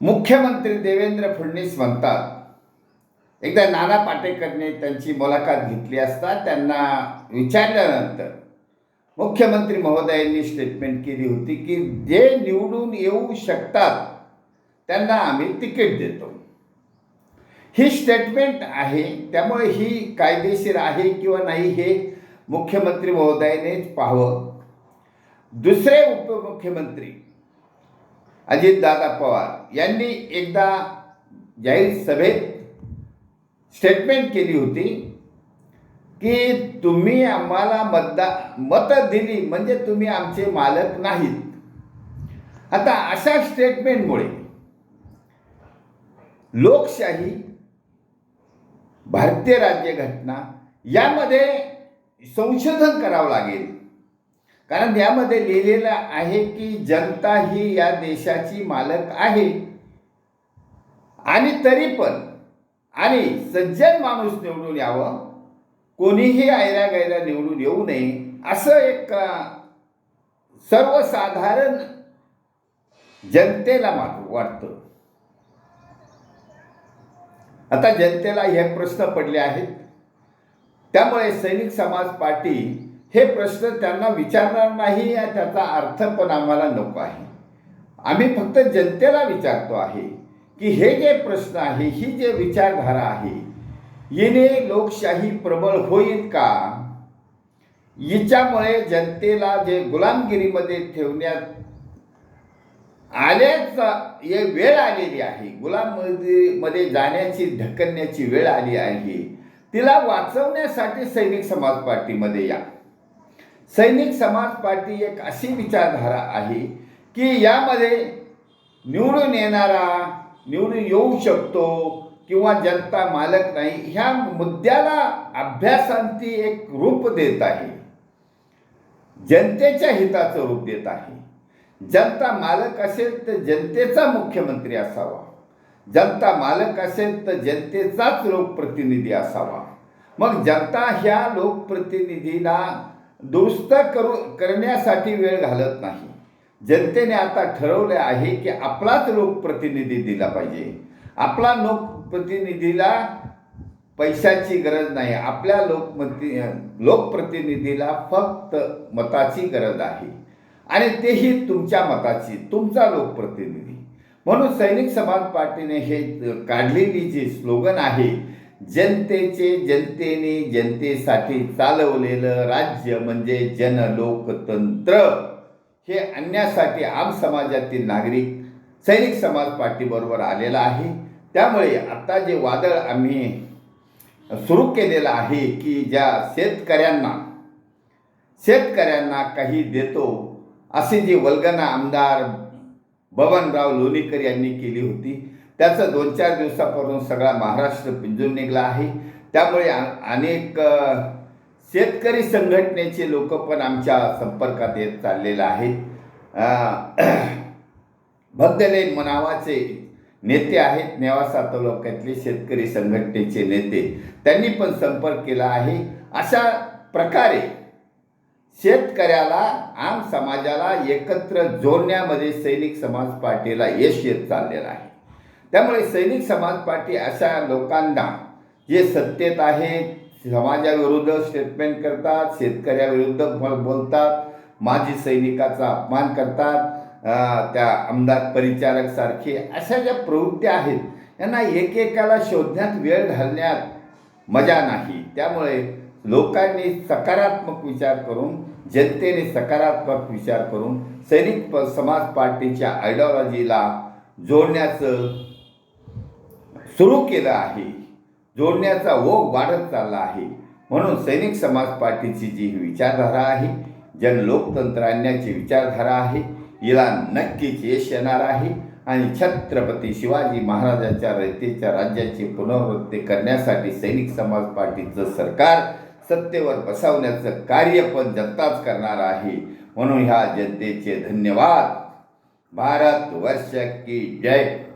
मुख्यमंत्री देवेंद्र फडणवीस म्हणतात एकदा नाना पाटेकरने त्यांची मुलाखत घेतली असता त्यांना विचारल्यानंतर मुख्यमंत्री महोदयांनी स्टेटमेंट केली होती की जे निवडून येऊ शकतात त्यांना आम्ही तिकीट देतो. ही स्टेटमेंट आहे त्यामुळे ही कायदेशीर आहे किंवा नाही हे मुख्यमंत्री महोदयानेच पाहावं. दुसरे उपमुख्यमंत्री अजितदादा पवार यांनी एकदा जाहीर सभेत स्टेटमेंट केली होती की तुम्ही आम्हाला मतदा मतं दिली म्हणजे तुम्ही आमचे मालक नाहीत. आता अशा स्टेटमेंटमुळे लोकशाही भारतीय राज्यघटना यामध्ये संशोधन करावं लागेल. कारण यामध्ये लिहिलेलं आहे की जनता ही या देशाची मालक आहे. आणि तरी पण आणि सज्जन माणूस निवडून यावं कोणीही आयऱ्या गैऱ्या निवडून येऊ नये असं एक सर्वसाधारण जनतेला मा- वाटतं. आता जनतेला हे प्रश्न पडले आहेत. त्यामुळे सैनिक समाज पार्टी हे प्रश्न त्यांना विचारणार नाही त्याचा अर्थ पण आम्हाला नको आहे. आम्ही फक्त जनतेला विचारतो आहे की हे जे प्रश्न आहे ही जे विचारधारा आहे हिने लोकशाही प्रबळ होईल का? हिच्यामुळे जनतेला जे गुलामगिरीमध्ये ठेवण्यात आल्याच हे वेळ आलेली आहे गुलाममध्ये जाण्याची ढकलण्याची वेळ आली आहे तिला वाचवण्यासाठी सैनिक समाज पार्टीमध्ये या. सैनिक समाज पार्टी एक अशी विचारधारा आहे की यामध्ये निवडून येणारा निवडून येऊ शकतो किंवा जनता मालक नाही ह्या मुद्द्याला अभ्यासांती एक रूप देत आहे. जनतेच्या हिताचं रूप देत आहे. जनता मालक असेल तर जनतेचा मुख्यमंत्री असावा. जनता मालक असेल तर जनतेचाच लोकप्रतिनिधी असावा. मग जनता ह्या लोकप्रतिनिधीला दुरुस्त करू करण्यासाठी वेळ घालत नाही. जनतेने आता ठरवले आहे की आपलाच लोकप्रतिनिधी दिला पाहिजे. आपला लोकप्रतिनिधीला पैशाची गरज नाही. आपल्या लोकमती लोकप्रतिनिधीला फक्त मताची गरज आहे. आणि तेही तुमच्या मताची तुमचा लोकप्रतिनिधी. म्हणून सैनिक समाज पार्टीने हे काढलेली जी स्लोगन आहे जनतेचे जनतेने जनतेसाठी चालवलेलं राज्य म्हणजे जनलोकतंत्र. हे आणण्यासाठी आम समाजातील नागरिक सैनिक समाज पार्टीबरोबर आलेला आहे. त्यामुळे आता जे वादळ आम्ही सुरू केलेलं आहे की ज्या शेतकऱ्यांना शेतकऱ्यांना काही देतो अशी जी वल्गना आमदार बबनराव लोणीकर यांनी केली होती त्याचं दोन चार दिवसापासून सगळा महाराष्ट्र पिंजून निघला आहे. त्यामुळे अनेक शेतकरी संघटनेचे लोक पण आमच्या संपर्कात येत चाललेले आहेत. अ, मनावाचे नेते आहेत नेवासा तालुक्यातले शेतकरी संघटनेचे नेते. त्यांनी पण संपर्क केला आहे. अशा प्रकारे शेतकऱ्याला आम समाजाला एकत्र जोडण्यामध्ये सैनिक समाज पार्टीला यश येत चाललेलं आहे. त्यामुळे सैनिक समाज पार्टी अशा लोकांना जे सत्तेत आहेत समाजाविरुद्ध स्टेटमेंट करतात शेतकऱ्याविरुद्ध बोलतात माजी सैनिकाचा अपमान करतात त्या आमदार परिचारक सारखे अशा ज्या प्रवृत्ती आहेत यांना एकेकाला शोधण्यात वेळ घालण्यात मजा नाही. त्यामुळे लोकांनी सकारात्मक विचार करून जनतेने सकारात्मक विचार करून सैनिक प- समाज पार्टीच्या आयडिओलॉजीला जोडण्याचं सुरू केलं आहे. जोडण्याचा ओघ वाढत चालला आहे. म्हणून सैनिक समाज पार्टीची जी ही विचारधारा आहे जनलोकतंत्र आणण्याची विचारधारा आहे हिला नक्कीच यश येणार आहे आणि छत्रपती शिवाजी महाराजांच्या रयतेच्या राज्याची पुनरावृत्ती करण्यासाठी सैनिक समाज पार्टीचं सरकार सत्तेवर बसवण्याचं कार्य पण जनताच करणार आहे. म्हणून ह्या जनतेचे धन्यवाद. भारत वर्ष की जय.